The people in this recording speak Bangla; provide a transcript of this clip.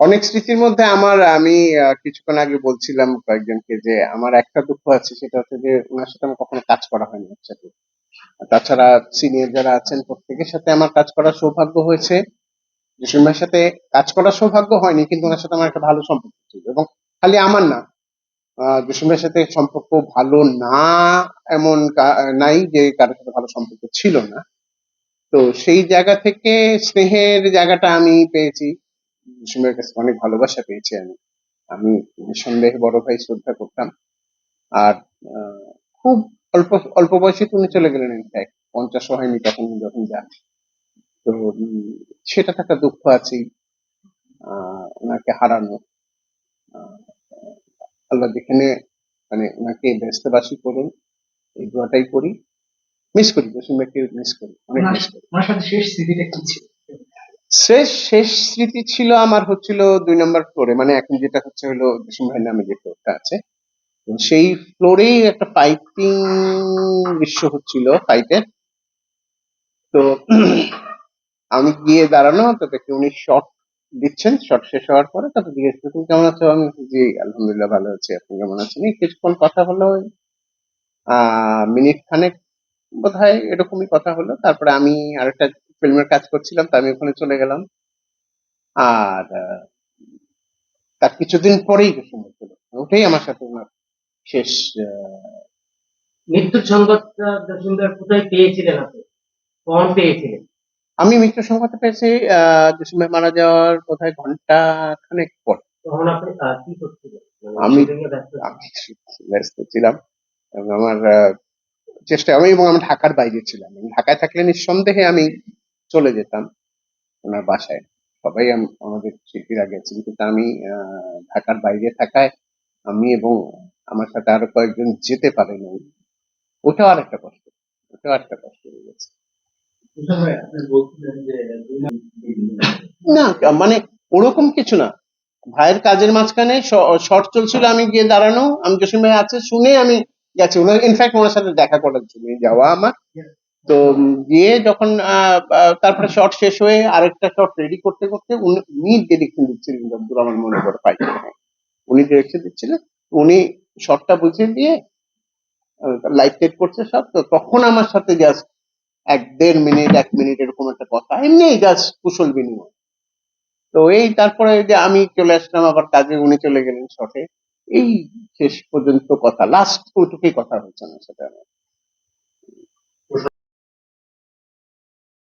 অনেক স্মৃতির মধ্যে আমার আমি কিছুক্ষণ আগে বলছিলাম কয়েকজনকে যে আমার একটা দুঃখ আছে সেটা হচ্ছে যে ওনার সাথে আমার কখনো কাজ করা হয়নি একসাথে। তাছাড়া সিনিয়র যারা আছেন প্রত্যেকের সাথে আমার কাজ করার সৌভাগ্য হয়েছে। জসিম ভাইয়ের সাথে কাজ করার সৌভাগ্য হয়নি কিন্তু ওনার সাথে আমার একটা ভালো সম্পর্ক ছিল এবং খালি আমার না। আহ, জসিম ভাইয়ের সাথে সম্পর্ক ভালো না এমন নাই যে কারোর সাথে ভালো সম্পর্ক ছিল না। তো সেই জায়গা থেকে স্নেহের জায়গাটা আমি পেয়েছি। জসিম কাছে অনেক ভালোবাসা পেয়েছি আমি। আমি নিঃসন্দেহে বড় ভাই শ্রদ্ধা করতাম। আর খুব অল্প অল্প বয়সে তুমি চলে গেলেন ইনফ্যাক্ট পঞ্চাশ হয়নি তখন যখন যান। তো সেটা একটা দুঃখ আছেই। আহ, ওনাকে হারানো। আল্লাহ যেখানে মানে ওনাকে ব্যস্তবাসী করুন এই দোয়াটাই করি। মিস করি জসিম ভাইকে মিস করি অনেক মিস করি। ওনার সাথে শেষ স্মৃতিটা কি ছিল? শেষ শেষ স্মৃতি ছিল আমার হচ্ছিল দুই নম্বর ফ্লোরে মানে এখন যেটা হচ্ছে হলো জসিম ভাইয়ের নামে যে ফ্লোরটা আছে। তো সেই ফ্লোরেই একটা ফাইটিং দৃশ্য হচ্ছিল ফাইটের তো আমি গিয়ে দাঁড়ানো তো দেখি উনি শর্ট দিচ্ছেন শর্ট শেষ হওয়ার পরে তারপর জিজ্ঞেস করি তুমি কেমন আছো? আমি জি আলহামদুলিল্লাহ ভালো আছি আপনি কেমন আছেন? এই কিছুক্ষণ কথা হলো আহ মিনিট খানেক বোধ হয় এরকমই কথা হলো। তারপরে আমি আরেকটা ফিল্মের কাজ করছিলাম তো আমি ওখানে চলে গেলাম। আর তার কিছুদিন পরেই হয়েছিল ওটাই আমার সাথে ওনার শেষ মৃত্যুর সংবাদটা কোথায় পেয়েছিলেন আপনি? কখন পেয়েছিলেন? আমি মৃত্যু সংবাদটা পেয়েছি আহ জসিম মারা যাওয়ার কোথায় ঘণ্টা খানেক পর। তখন আপনি কি করছিলেন? আমি- ব্যস্ত? ছিলাম। এবং আমার চেষ্টা আমি এবং আমি ঢাকার বাইরে ছিলাম। ঢাকায় থাকলে নিঃসন্দেহে আমি চলে যেতাম ওনার বাসায়। সবাই আম- আমাদের শিল্পীরা গেছেন কিন্তু আমি ঢাকার বাইরে থাকায় আমি এবং আমার সাথে আরও কয়েকজন যেতে পারেনি ওটাও আর একটা কষ্ট। ওটাও আর একটা কষ্ট হয়ে গেছে। না মানে ওরকম কিছু না। ভাইয়ের কাজের মাঝখানে শর্ট চলছিল আমি গিয়ে দাঁড়ানো। আমি জসিম ভাই আছে শুনে আমি গেছি ওনার ইনফ্যাক্ট ওনার সাথে দেখা করার জন্য যাওয়া আমার। তো গিয়ে যখন তারপরে শর্ট শেষ হয়ে আরেকটা শর্ট রেডি করতে করতে উনি ডিরেকশন দিচ্ছিলেন যতদূর আমার মনে করে পাই উনি ডিরেকশন দিচ্ছিলেন উনি শর্টটা বুঝিয়ে দিয়ে লাইট টেট করছে সব তো তখন আমার সাথে জাস্ট এক দেড় মিনিট এক মিনিট এরকম একটা কথা। এমনি জাস্ট কুশল বিনিময়। তো এই তারপরে যে আমি চলে আসলাম আবার কাজে উনি চলে গেলেন শর্টে এই শেষ পর্যন্ত কথা লাস্ট ওটুকুই কথা হয়েছে না সেটা